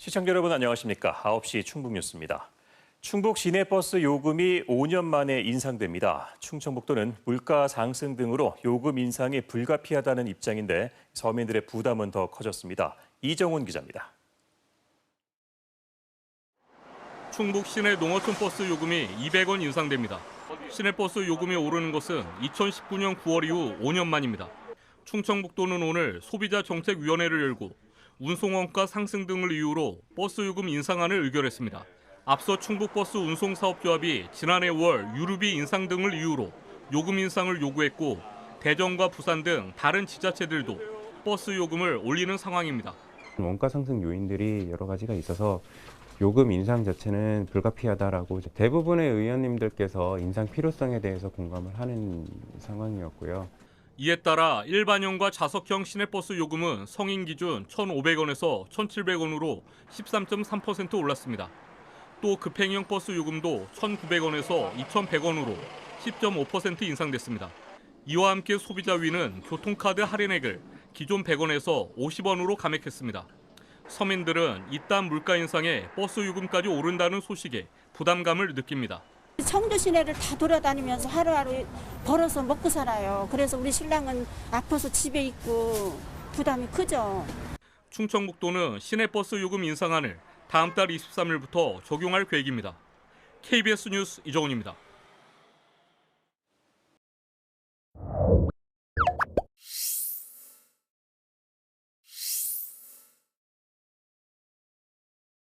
시청자 여러분 안녕하십니까? 9시 충북 뉴스입니다. 충북 시내버스 요금이 5년 만에 인상됩니다. 충청북도는 물가 상승 등으로 요금 인상이 불가피하다는 입장인데 서민들의 부담은 더 커졌습니다. 이정훈 기자입니다. 충북 시내 농어촌 버스 요금이 200원 인상됩니다. 시내버스 요금이 오르는 것은 2019년 9월 이후 5년 만입니다. 충청북도는 오늘 소비자정책위원회를 열고 운송원가 상승 등을 이유로 버스 요금 인상안을 의결했습니다. 앞서 충북버스 운송사업조합이 지난해 5월 유류비 인상 등을 이유로 요금 인상을 요구했고 대전과 부산 등 다른 지자체들도 버스 요금을 올리는 상황입니다. 원가 상승 요인들이 여러 가지가 있어서 요금 인상 자체는 불가피하다라고 대부분의 의원님들께서 인상 필요성에 대해서 공감을 하는 상황이었고요. 이에 따라 일반형과 좌석형 시내버스 요금은 성인 기준 1,500원에서 1,700원으로 13.3% 올랐습니다. 또 급행형 버스 요금도 1,900원에서 2,100원으로 10.5% 인상됐습니다. 이와 함께 소비자위는 교통카드 할인액을 기존 100원에서 50원으로 감액했습니다. 서민들은 이딴 물가 인상에 버스 요금까지 오른다는 소식에 부담감을 느낍니다. 청도 시내를 다 돌아다니면서 하루하루 벌어서 먹고 살아요. 그래서 우리 신랑은 아파서 집에 있고 부담이 크죠. 충청북도는 시내버스 요금 인상안을 다음 달 23일부터 적용할 계획입니다. KBS 뉴스 이정훈입니다.